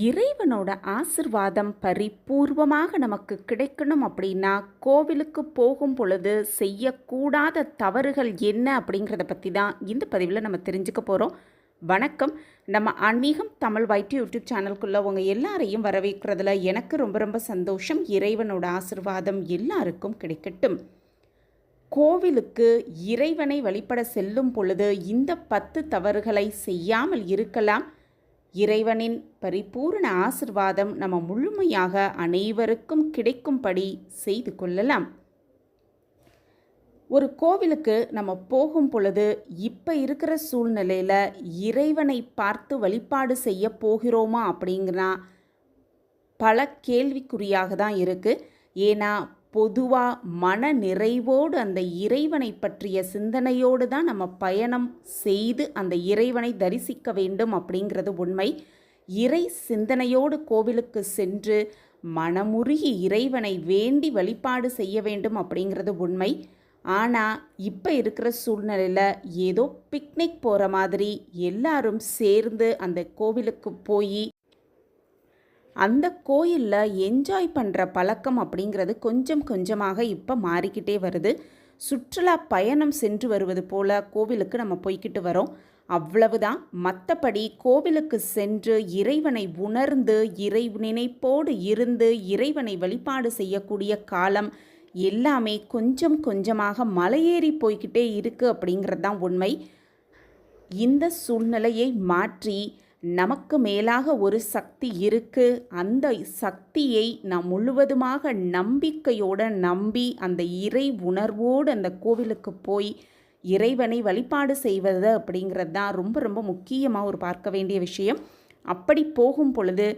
இறைவனோட ஆசிர்வாதம் பரிபூர்வமாக நமக்கு கிடைக்கணும் அப்படின்னா கோவிலுக்கு போகும் பொழுது செய்யக்கூடாத தவறுகள் என்ன அப்படிங்கிறத பற்றி தான் இந்த பதிவில் நம்ம தெரிஞ்சுக்க போகிறோம் வணக்கம். நம்ம ஆன்மீகம் தமிழ் வைட்டு யூடியூப் சேனலுக்குள்ளே உங்கள் எல்லாரையும் வரவேற்கிறதுல எனக்கு ரொம்ப ரொம்ப சந்தோஷம். இறைவனோட ஆசிர்வாதம் எல்லாருக்கும் கிடைக்கட்டும். கோவிலுக்கு இறைவனை வழிபட செல்லும் பொழுது இந்த பத்து தவறுகளை செய்யாமல் இருக்கலாம். இறைவனின் பரிபூரண ஆசிர்வாதம் நம்ம முழுமையாக அனைவருக்கும் கிடைக்கும்படி செய்து கொள்ளலாம். ஒரு கோவிலுக்கு நம்ம போகும் பொழுது இப்போ இருக்கிற சூழ்நிலையில் இறைவனை பார்த்து வழிபாடு செய்ய போகிறோமா அப்படிங்கிறா பல கேள்விக்குறியாக தான் இருக்குது ஏன்னா பொதுவாக மன நிறைவோடு அந்த இறைவனை பற்றிய சிந்தனையோடு தான் நம்ம பயணம் செய்து அந்த இறைவனை தரிசிக்க வேண்டும் அப்படிங்கிறது உண்மை. இறை சிந்தனையோடு கோவிலுக்கு சென்று மனமுருகி இறைவனை வேண்டி வழிபாடு செய்ய வேண்டும் அப்படிங்கிறது உண்மை. ஆனால் இப்போ இருக்கிற சூழ்நிலையில் ஏதோ பிக்னிக் போகிற மாதிரி எல்லாரும் சேர்ந்து அந்த கோவிலுக்கு போய் அந்த கோயிலில் என்ஜாய் பண்ணுற பழக்கம் அப்படிங்கிறது கொஞ்சம் கொஞ்சமாக இப்போ மாறிக்கிட்டே வருது. சுற்றுலா பயணம் சென்று வருவது போல் கோவிலுக்கு நம்ம போய்கிட்டு வரோம். அவ்வளவுதான். மற்றபடி கோவிலுக்கு சென்று இறைவனை உணர்ந்து இறை நினைப்போடு இருந்து இறைவனை வழிபாடு செய்யக்கூடிய காலம் எல்லாமே கொஞ்சம் கொஞ்சமாக மலையேறி போய்கிட்டே இருக்குது அப்படிங்கிறது தான் உண்மை. இந்த சூழ்நிலையை மாற்றி நமக்கு மேலாக ஒரு சக்தி இருக்கு. அந்த சக்தியை நாம் முழுவதுமாக நம்பிக்கையோடு நம்பி அந்த இறை உணர்வோடு அந்த கோவிலுக்கு போய் இறைவனை வழிபாடு செய்வது அப்படிங்கிறது தான் ரொம்ப ரொம்ப முக்கியமாக ஒரு பார்க்க வேண்டிய விஷயம். அப்படி போகும் பொழுது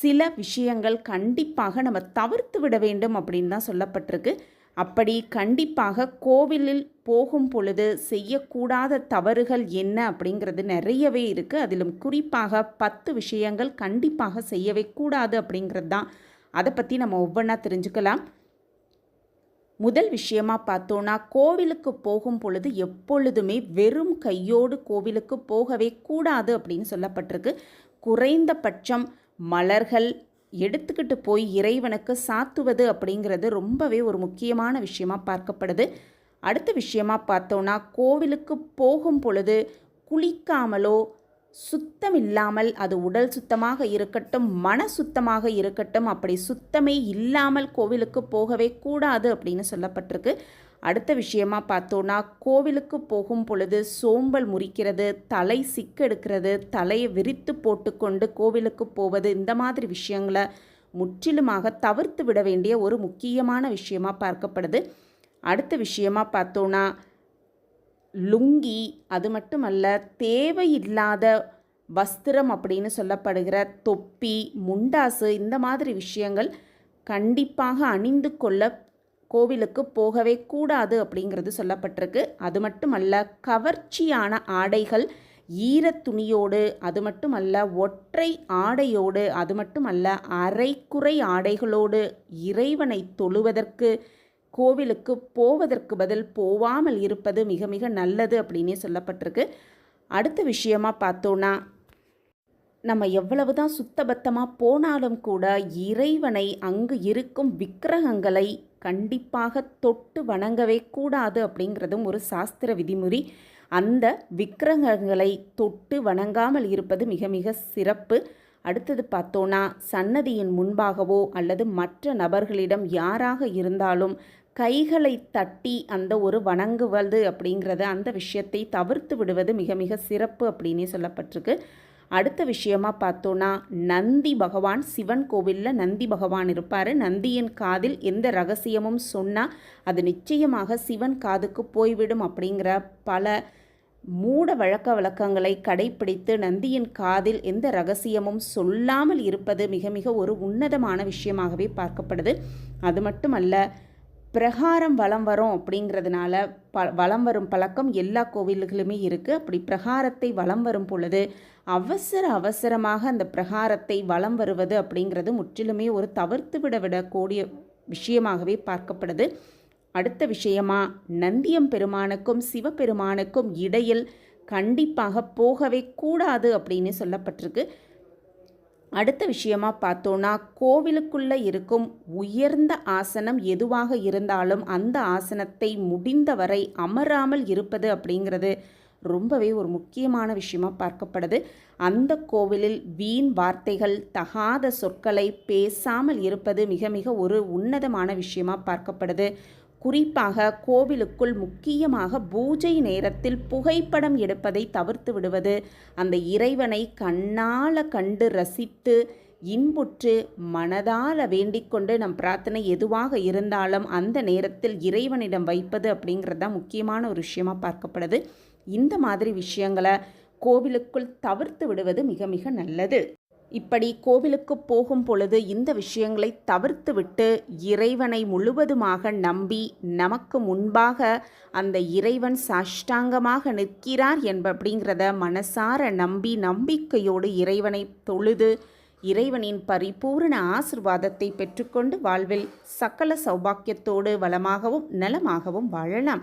சில விஷயங்கள் கண்டிப்பாக நம்ம தவிர்த்து விட வேண்டும் அப்படின்னு தான் சொல்லப்பட்டிருக்கு. அப்படி கண்டிப்பாக கோவிலில் போகும் பொழுது செய்யக்கூடாத தவறுகள் என்ன அப்படிங்கிறது நிறையவே இருக்குது அதிலும் குறிப்பாக பத்து விஷயங்கள் கண்டிப்பாக செய்யவே கூடாது அப்படிங்கிறது தான். அதை பற்றி நம்ம ஒவ்வொன்றா தெரிஞ்சுக்கலாம். முதல் விஷயமா பார்த்தோன்னா கோவிலுக்கு போகும் பொழுது எப்பொழுதுமே வெறும் கையோடு கோவிலுக்கு போகவே கூடாது அப்படின்னு சொல்லப்பட்டிருக்கு. குறைந்தபட்சம் மலர்கள் எடுத்துக்கிட்டு போய் இறைவனுக்கு சாத்துவது அப்படிங்கிறது ரொம்பவே ஒரு முக்கியமான விஷயமா பார்க்கப்படுது. அடுத்த விஷயமா பார்த்தோன்னா கோவிலுக்கு போகும் பொழுது குளிக்காமலோ சுத்தம் இல்லாமல் அது உடல் சுத்தமாக இருக்கட்டும் மன சுத்தமாக இருக்கட்டும் அப்படி சுத்தமே இல்லாமல் கோவிலுக்கு போகவே கூடாது அப்படின்னு சொல்லப்பட்டிருக்கு. அடுத்த விஷயமா பார்த்தோன்னா கோவிலுக்கு போகும் பொழுது சோம்பல் முறிக்கிறது தலை சிக்கெடுக்கிறது தலையை விரித்து போட்டுக்கொண்டு கோவிலுக்கு போவது இந்த மாதிரி விஷயங்களை முற்றிலுமாக தவிர்த்து விட வேண்டிய ஒரு முக்கியமான விஷயமா பார்க்கப்படுது. அடுத்த விஷயமா பார்த்தோன்னா லுங்கி அது மட்டுமல்ல தேவையில்லாத வஸ்திரம் அப்படின்னு சொல்லப்படுகிற தொப்பி முண்டாசு இந்த மாதிரி விஷயங்கள் கண்டிப்பாக அணிந்து கொள்ள கோவிலுக்கு போகவே கூடாது அப்படிங்கிறது சொல்லப்பட்டிருக்கு. அது மட்டுமல்ல கவர்ச்சியான ஆடைகள் ஈரத்துணியோடு அது மட்டுமல்ல ஒற்றை ஆடையோடு அது மட்டுமல்ல அரைக்குறை ஆடைகளோடு இறைவனை தொழுவதற்கு கோவிலுக்கு போவதற்கு பதில் போவாமல் இருப்பது மிக மிக நல்லது அப்படின்னே சொல்லப்பட்டிருக்கு. அடுத்த விஷயமா பார்த்தோன்னா நம்ம எவ்வளவு தான் சுத்தபத்தமாக போனாலும் கூட இறைவனை அங்கு இருக்கும் விக்கிரகங்களை கண்டிப்பாக தொட்டு வணங்கவே கூடாது அப்படிங்கிறதும் ஒரு சாஸ்திர விதிமுறை. அந்த விக்கிரகங்களை தொட்டு வணங்காமல் இருப்பது மிக மிக சிறப்பு. அடுத்தது பார்த்தோன்னா சன்னதியின் முன்பாகவோ அல்லது மற்ற நபர்களிடம் யாராக இருந்தாலும் கைகளை தட்டி அந்த ஒரு வணங்குவது அப்படிங்கிறத அந்த விஷயத்தை தவிர்த்து விடுவது மிக மிக சிறப்பு அப்படின்னே சொல்லப்பட்டிருக்கு. அடுத்த விஷயமா பார்த்தோன்னா நந்தி பகவான் சிவன் கோவிலில் நந்தி பகவான் இருப்பார். நந்தியின் காதில் எந்த ரகசியமும் சொன்னால் அது நிச்சயமாக சிவன் காதுக்கு போய்விடும் அப்படிங்கிற பல மூட வழக்க வழக்கங்களை கடைப்பிடித்து நந்தியின் காதில் எந்த ரகசியமும் சொல்லாமல் இருப்பது மிக மிக ஒரு உன்னதமான விஷயமாகவே பார்க்கப்படுது. அது மட்டுமல்ல பிரகாரம் வலம் வரும் அப்படிங்கிறதுனால ப வலம் வரும் பழக்கம் எல்லா கோவில்களுமே இருக்குது அப்படி பிரகாரத்தை வலம் வரும் பொழுது அவசர அவசரமாக அந்த பிரகாரத்தை வலம் வருவது அப்படிங்கிறது முற்றிலுமே ஒரு தவிர்த்து விடக்கூடிய விஷயமாகவே பார்க்கப்படுது. அடுத்த விஷயமா நந்தியம் பெருமானுக்கும் சிவபெருமானுக்கும் இடையில் கண்டிப்பாக போகவே கூடாது அப்படின்னு சொல்லப்பட்டிருக்கு. அடுத்த விஷயமா பார்த்தோன்னா கோவிலுக்குள்ளே இருக்கும் உயர்ந்த ஆசனம் எதுவாக இருந்தாலும் அந்த ஆசனத்தை முடிந்தவரை அமராமல் இருப்பது அப்படிங்கிறது ரொம்பவே ஒரு முக்கியமான விஷயமாக பார்க்கப்படுது. அந்த கோவிலில் வீண் வார்த்தைகள் தகாத சொற்களை பேசாமல் இருப்பது மிக மிக ஒரு உன்னதமான விஷயமாக பார்க்கப்படுது. குறிப்பாக கோவிலுக்குள் முக்கியமாக பூஜை நேரத்தில் புகைப்படம் எடுப்பதை தவிர்த்து விடுவது அந்த இறைவனை கண்ணால கண்டு ரசித்து இன்புற்று மனதால வேண்டிக்கொண்டு நம் பிரார்த்தனை எதுவாக இருந்தாலும் அந்த நேரத்தில் இறைவனிடம் வைப்பது அப்படிங்கிறது தான் முக்கியமான ஒரு விஷயமா பார்க்கப்படுது. இந்த மாதிரி விஷயங்களை கோவிலுக்குள் தவிர்த்து விடுவது மிக மிக நல்லது. இப்படி கோவிலுக்கு போகும் பொழுது இந்த விஷயங்களை தவிர்த்துவிட்டு இறைவனை முழுவதுமாக நம்பி நமக்கு முன்பாக அந்த இறைவன் சாஷ்டாங்கமாக நிற்கிறார் என்ப அப்படிங்கிறத மனசார நம்பி நம்பிக்கையோடு இறைவனை தொழுது இறைவனின் பரிபூரண ஆசிர்வாதத்தை பெற்றுக்கொண்டு வாழ்வில் சகல சௌபாக்கியத்தோடு வளமாகவும் நலமாகவும் வாழலாம்.